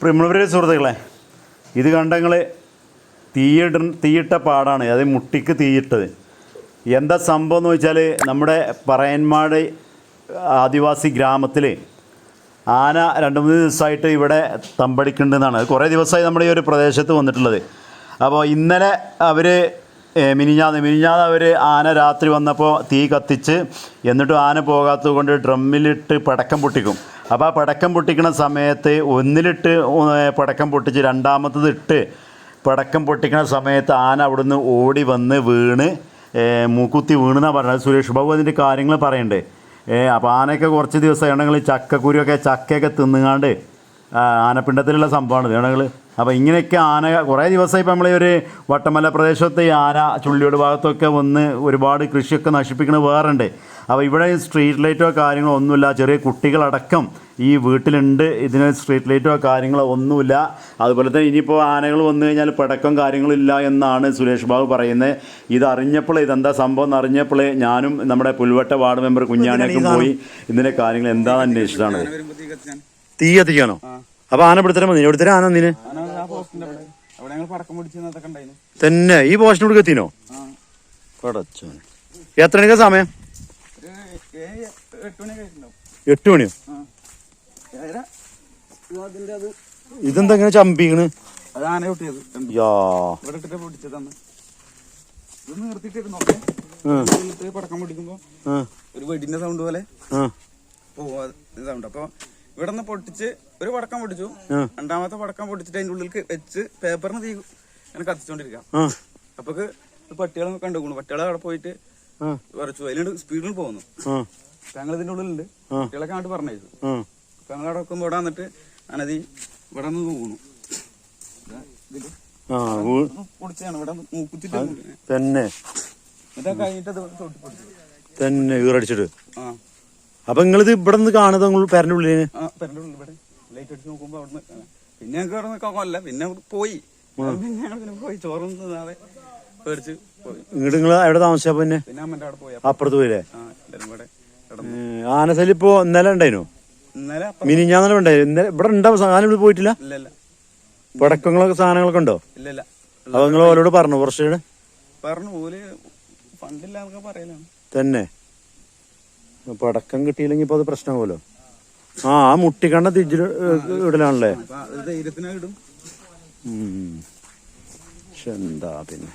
പ്രിയ സുഹൃത്തുക്കളെ ഇത് കണ്ടങ്ങൾ തീയിട തീയിട്ട പാടാണ്. അത് മുട്ടിക്ക് തീയിട്ടത്. എന്താ സംഭവം എന്ന് വെച്ചാൽ നമ്മുടെ പറയന്മാട് ആദിവാസി ഗ്രാമത്തിൽ ആന രണ്ട് മൂന്ന് ദിവസമായിട്ട് ഇവിടെ തമ്പടിക്കുന്നുണ്ടെന്നാണ് കുറേ ദിവസമായി നമ്മുടെ ഈ ഒരു പ്രദേശത്ത് വന്നിട്ടുള്ളത്. അപ്പോൾ ഇന്നലെ അവർ മിനിഞ്ഞാന്ന് മിനിഞ്ഞാന്ന് അവർ ആന രാത്രി വന്നപ്പോൾ തീ കത്തിച്ച് എന്നിട്ടും ആന പോകാത്തത് കൊണ്ട് ഡ്രമ്മിലിട്ട് പടക്കം പൊട്ടിക്കും. അപ്പോൾ ആ പടക്കം പൊട്ടിക്കുന്ന സമയത്ത് ഒന്നിലിട്ട് പടക്കം പൊട്ടിച്ച് രണ്ടാമത്തത് ഇട്ട് പടക്കം പൊട്ടിക്കുന്ന സമയത്ത് ആന അവിടുന്ന് ഓടി വന്ന് വീണ് മൂക്കുത്തി വീണെന്നാണ് പറഞ്ഞത്. സുരേഷ് ബാബു അതിന്റെ കാര്യങ്ങൾ പറയണ്ടേ. അപ്പോൾ ആനയൊക്കെ കുറച്ച് ദിവസം ആണെങ്കിൽ ചക്കക്കുരുവൊക്കെ ചക്കയൊക്കെ തിന്നുങ്ങാണ്ട് ആ, ആനപ്പിണ്ടത്തിലുള്ള സംഭവമാണ്. ഇതാണെങ്കിൽ അപ്പോൾ ഇങ്ങനെയൊക്കെ ആന കുറേ ദിവസമായി ഇപ്പോൾ നമ്മൾ ഒരു വട്ടമല പ്രദേശത്ത് ഈ ആന ചുള്ളിയോട് ഭാഗത്തൊക്കെ വന്ന് ഒരുപാട് കൃഷിയൊക്കെ നശിപ്പിക്കുന്നത് വേറുണ്ട്. അപ്പോൾ ഇവിടെ സ്ട്രീറ്റ് ലൈറ്റോ കാര്യങ്ങളോ ഒന്നുമില്ല. ചെറിയ കുട്ടികളടക്കം ഈ വീട്ടിലുണ്ട്. ഇതിന് സ്ട്രീറ്റ് ലൈറ്റോ കാര്യങ്ങളോ ഒന്നുമില്ല. അതുപോലെ തന്നെ ഇനിയിപ്പോൾ ആനകൾ വന്നു കഴിഞ്ഞാൽ പടക്കം കാര്യങ്ങളില്ല എന്നാണ് സുരേഷ് ബാബു പറയുന്നത്. ഇത് അറിഞ്ഞപ്പോൾ ഇതെന്താ സംഭവം എന്ന് അറിഞ്ഞപ്പോൾ ഞാനും നമ്മുടെ പുൽവട്ട വാർഡ് മെമ്പർ കുഞ്ഞാണിയൊക്കെ പോയി ഇതിന്റെ കാര്യങ്ങൾ എന്താണെന്ന് അന്വേഷിച്ചതാണ്. തീ കത്തിക്കാണോ അപ്പൊ ആന പിടുത്തരം മതി ഇവിടുത്തെ ആന ഉണ്ടായിരുന്നു തന്നെ. ഈ പോസ്റ്റിനോട് കത്തിനോ ആ. പടച്ചോനെ. എത്ര മണിക്കാ സമയം? എട്ടു മണിയോ? ഇതെന്താ ഇങ്ങനെ ചമ്പിക്കണ്? യാ. പടക്കം പൊട്ടിക്കുമ്പോ ഒരു വെടിന്റെ സൗണ്ട് പോലെ സൗണ്ട് അപ്പൊ ഇവിടെ നിന്ന് പൊട്ടിച്ച് ഒരു പടക്കം പൊട്ടിച്ചു. രണ്ടാമത്തെ പടക്കം പൊട്ടിച്ചിട്ട് അതിന്റെ ഉള്ളിൽ വെച്ച് പേപ്പറിന് തീ ഇങ്ങനെ കത്തിച്ചോണ്ടിരിക്കാം. അപ്പൊ പട്ടികളെ കണ്ടുപോണു പട്ടികളെ അവിടെ പോയിട്ട് വരച്ചു അതിലുണ്ട് സ്പീഡിൽ പോകുന്നു. താങ്കൾ ഞങ്ങൾ ഇതിന്റെ ഉള്ളിലുണ്ട്. ആ. കുട്ടികളൊക്കെ അങ്ങോട്ട് പറഞ്ഞയച്ചു. ഞങ്ങൾ അവിടെ വെക്കുമ്പോ ഇവിടെ വന്നിട്ട് അനതി ഇവിടെ നിന്ന് പോകുന്നു പൊടിച്ചാണ് ഇവിടെ മൂക്കുത്തിട്ട് തന്നെ. എന്നിട്ട് കഴിഞ്ഞിട്ട് അത് തൊട്ടി പൊടിച്ചു തന്നെ ഈറടിച്ചിട്ട്. ആ. അപ്പൊ നിങ്ങളിത് ഇവിടെ നിന്ന് കാണുന്നത് നിങ്ങൾ പേരന്റെ ഉള്ളിൽ ആ പെരന്റെ ഉള്ളിൽ ഇവിടെ. ലൈറ്റ് അടിച്ച് നോക്കുമ്പോ അവിടെ പിന്നെ ഞങ്ങൾക്ക് അവിടെ നിൽക്കാൻ കൊല്ല പിന്നെ പോയി. പിന്നെ പോയി. ചോറും തിന്നാതെ പേടിച്ച് പോയി. ഇങ്ങോട്ട് നിങ്ങൾ എവിടെ താമസിച്ചപ്പോ പിന്നെ? പിന്നെ അമ്മന്റെ അവിടെ പോയി. അപ്പുറത്ത്. പോയില്ലേ? ആനസലി ഇപ്പൊ ഇന്നലെ ഉണ്ടായിരുന്നു ഇന്നലെ മിനിഞ്ഞാന്നലെ ഉണ്ടായിരുന്നു ഇന്നലെ ഇവിടെ ഉണ്ടാവും സാധനം ഇവിടെ പോയിട്ടില്ല? പടക്കങ്ങളൊക്കെ സാധനങ്ങളൊക്കെ ഉണ്ടോ? ഇല്ല ഇല്ല. അപ്പൊ നിങ്ങൾ ഓരോട് പറഞ്ഞു കുറച്ചുകൂടെ പറഞ്ഞു ഓൽ ഫണ്ടില്ല എന്നൊക്കെ പറയലാണ്. തന്നെ. പടക്കം കിട്ടിയില്ലെങ്കിൽ ഇപ്പൊ അത് പ്രശ്നമാവല്ലോ ആ ആ മുട്ടിക്കണ്ണ തിരിച്ചു ഇടലാണല്ലേ. പക്ഷെ എന്താ പിന്നെ?